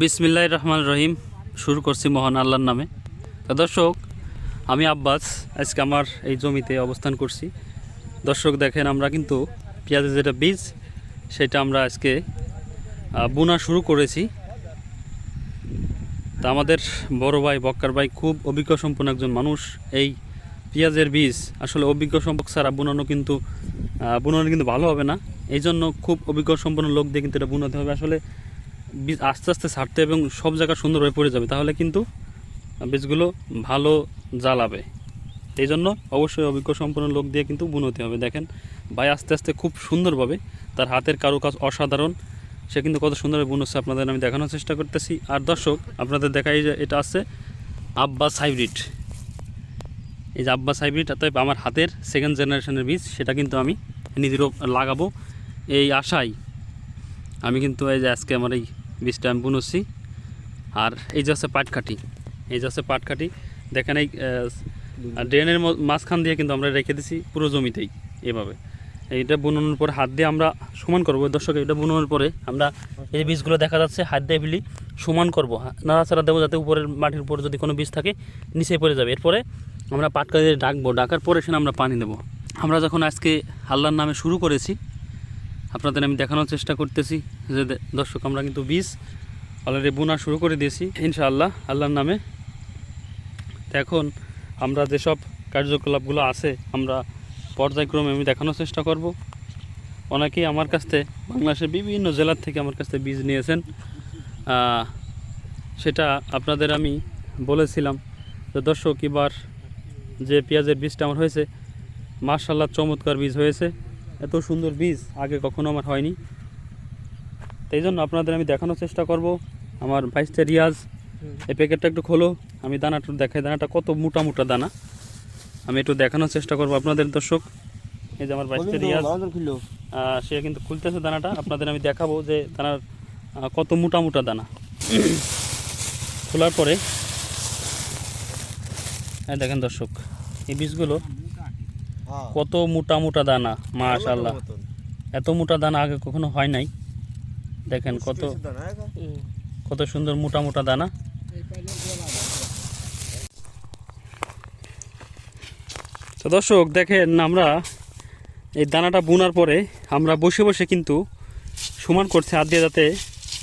বিসমিল্লাহ রহমান রহিম। শুরু করছি মহান আল্লাহর নামে। দর্শক, আমি আব্বাস, আজকে আমার এই জমিতে অবস্থান করছি। দর্শক দেখেন, আমরা কিন্তু পেঁয়াজের যেটা বীজ, সেটা আমরা আজকে বোনা শুরু করেছি। তা আমাদের বড় ভাই, বক্কার ভাই খুব অভিজ্ঞ সম্পন্ন একজন মানুষ। এই পেঁয়াজের বীজ আসলে অভিজ্ঞ সম্পর্ক ছাড়া বুনানো কিন্তু বুনানো কিন্তু ভালো হবে না। এই জন্য খুব অভিজ্ঞ সম্পন্ন লোক দিয়ে কিন্তু এটা বুনাতে হবে। আসলে বীজ আস্তে আস্তে ছাড়তে এবং সব জায়গা সুন্দরভাবে পড়ে যাবে, তাহলে কিন্তু বীজগুলো ভালো জ্বালাবে। এই জন্য অবশ্যই অভিজ্ঞ সম্পন্ন লোক দিয়ে কিন্তু বুনতে হবে। দেখেন, ভাই আস্তে আস্তে খুব সুন্দরভাবে তার হাতের কারুকাজ অসাধারণ। সে কিন্তু কত সুন্দরভাবে বুনচ্ছে আপনাদের আমি দেখানোর চেষ্টা করতেছি। আর দর্শক, আপনাদের দেখাই যে এটা আছে আব্বাস হাইব্রিড। এই যে আব্বাস হাইব্রিড, অতএব আমার হাতের সেকেন্ড জেনারেশনের বীজ, সেটা কিন্তু আমি নিজেরও লাগাবো। এই আশায় আমি কিন্তু এই যে আজকে আমার এই বীজটা আমি বুনছি। আর এই যে আছে পাটকাঠি এই যে আছে পাটকাঠি দেখেন এই ড্রেনের মাঝখান দিয়ে কিন্তু আমরা রেখে দিছি পুরো জমিতেই এভাবে। এইটা বুনানোর পরে হাত দিয়ে আমরা সমান করব। দর্শক এটা বুনানোর পরে আমরা এই যে বীজগুলো দেখা যাচ্ছে হাত দিয়ে ফেলি সমান করব। নাড়াচাড়া দেবো যাতে উপরের মাটির উপরে যদি কোনো বীজ থাকে, নিচে পড়ে যাবে। এরপরে আমরা পাটকা দিয়ে ডাকবো ডাকার পরে সেখানে আমরা পানি দেবো। আমরা যখন আজকে আল্লাহর নামে শুরু করেছি আপনাদের আমি দেখানোর চেষ্টা করতেছি যে দর্শক, আমরা কিন্তু বীজ অলরেডি বোনা শুরু করে দিয়েছি, ইনশাআল্লাহ, আল্লাহর নামে। এখন আমরা যেসব কার্যকলাপগুলো আছে, আমরা পর্যায়ক্রমে আমি দেখানোর চেষ্টা করব। অনেকেই আমার কাছ বাংলাদেশের বিভিন্ন জেলার থেকে আমার কাছ বীজ নিয়েছেন। সেটা আপনাদের আমি বলেছিলাম যে দর্শক, এবার যে পেঁয়াজের বীজটা আমার হয়েছে মার্শাল্লাহ চমৎকার বীজ হয়েছে। এত সুন্দর বীজ আগে কখনো আমার হয়নি। তাই জন্য আপনাদের আমি দেখানোর চেষ্টা করব। আমার বাইশটা রিয়াজ এই প্যাকেটটা একটু খোলো। আমি দানাটা দেখাই দানাটা কত মোটা মোটা দানা। আমি একটু দেখানোর চেষ্টা করব আপনাদের দর্শক। এই যে আমার বাইশটা রিয়াজ সে কিন্তু খুলতেছে দানাটা। আপনাদের আমি দেখাবো যে দানার কত মোটা মোটা দানা। খোলার পরে এই দেখেন দর্শক এই বীজগুলো কত মোটা মোটা দানা মাশাল্লাহ এত মোটা দানা আগে কখনো হয় নাই। দেখেন কত কত সুন্দর মোটা মোটা দানা। তো দর্শক দেখেন আমরা এই দানাটা বোনার পরে আমরা বসে বসে কিন্তু সমান করছে হাত দিয়ে যাতে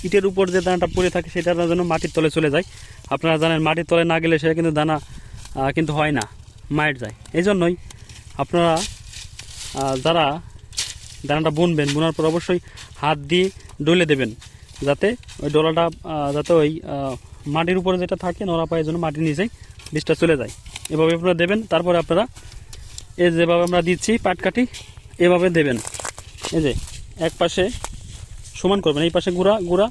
ইটের উপর যে দানাটা পড়ে থাকে সেটা যেন মাটির তলে চলে যায়। আপনারা জানেন মাটির তলে না গেলে সেটা কিন্তু দানা আহ, কিন্তু হয় না মায়ের যায়। এই জন্যই আপনারা যারা দানাটা বুনবেন, বোনার পর অবশ্যই হাত দিয়ে ডলে দেবেন, যাতে ওই ডলাটা যাতে ওই মাটির উপরে যেটা থাকে নড়া পায়ের জন্য মাটির নিচেই বীজটা চলে যায়। এভাবে আপনারা দেবেন, তারপরে আপনারা এই যেভাবে আমরা দিচ্ছি পাটকাঠি, এভাবে দেবেন। এই যে, এক পাশে সমান করবেন, এই পাশে গুঁড়া গুঁড়া,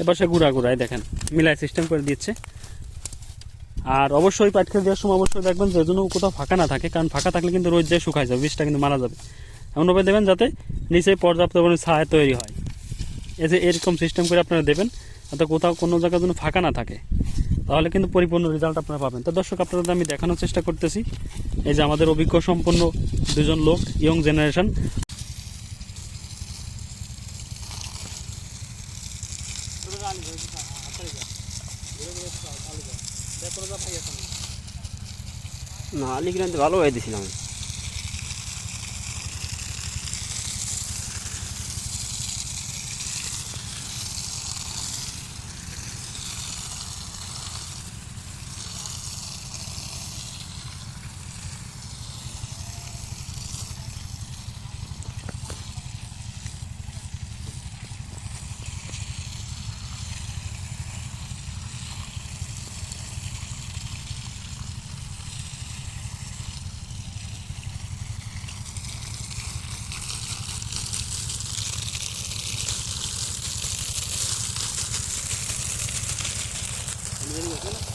এ পাশে গুঁড়া গুঁড়া, এই দেখেন, মিলাই সিস্টেম করে দিচ্ছে। আর অবশ্যই পাটকেল দেওয়ার সময় অবশ্যই দেখবেন যে যেন কোথাও ফাঁকা না থাকে, কারণ ফাঁকা থাকলে কিন্তু রোজ যায় শুকায় যাবে বীজটা কিন্তু মারা যাবে। এমনভাবে দেবেন যাতে নিচে পর্যাপ্ত পরিমাণে ছায়া তৈরি হয়। এই যে এরকম সিস্টেম করে আপনারা দেবেন, যাতে কোথাও কোনো জায়গায় যেন ফাঁকা না থাকে, তাহলে কিন্তু পরিপূর্ণ রেজাল্ট আপনারা পাবেন। তো দর্শক, আপনাদের আমি দেখানোর চেষ্টা করতেছি। এই যে আমাদের অভিজ্ঞ সম্পন্ন দুজন লোক ইয়ং জেনারেশন না আলি ভালো হয়ে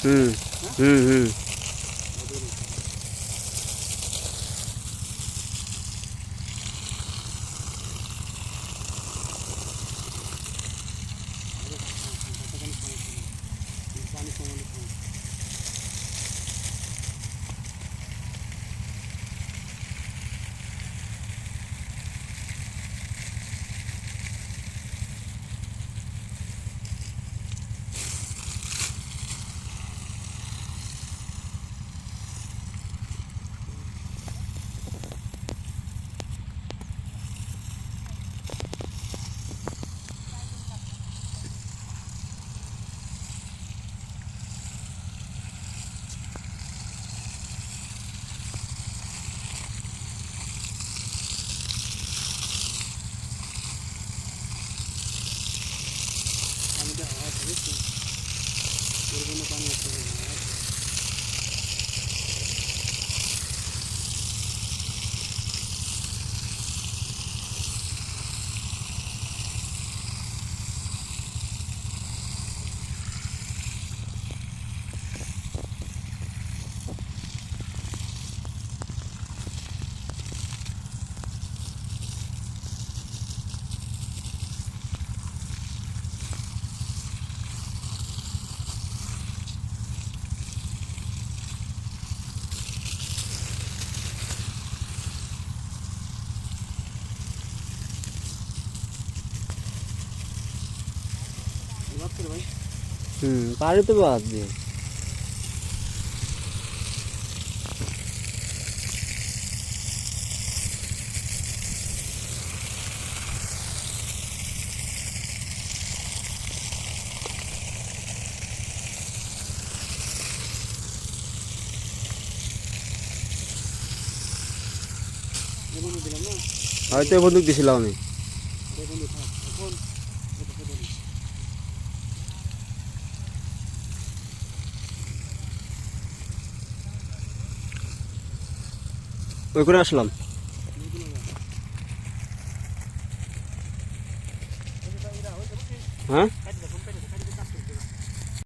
嗯嗯嗯。দিছিলাম হুম হুম হুম হুম পারে তো বাদ দিয়ে হয়তো বন্দুক দিছিলাম আমি। ওই করে আসলাম। হ্যাঁ?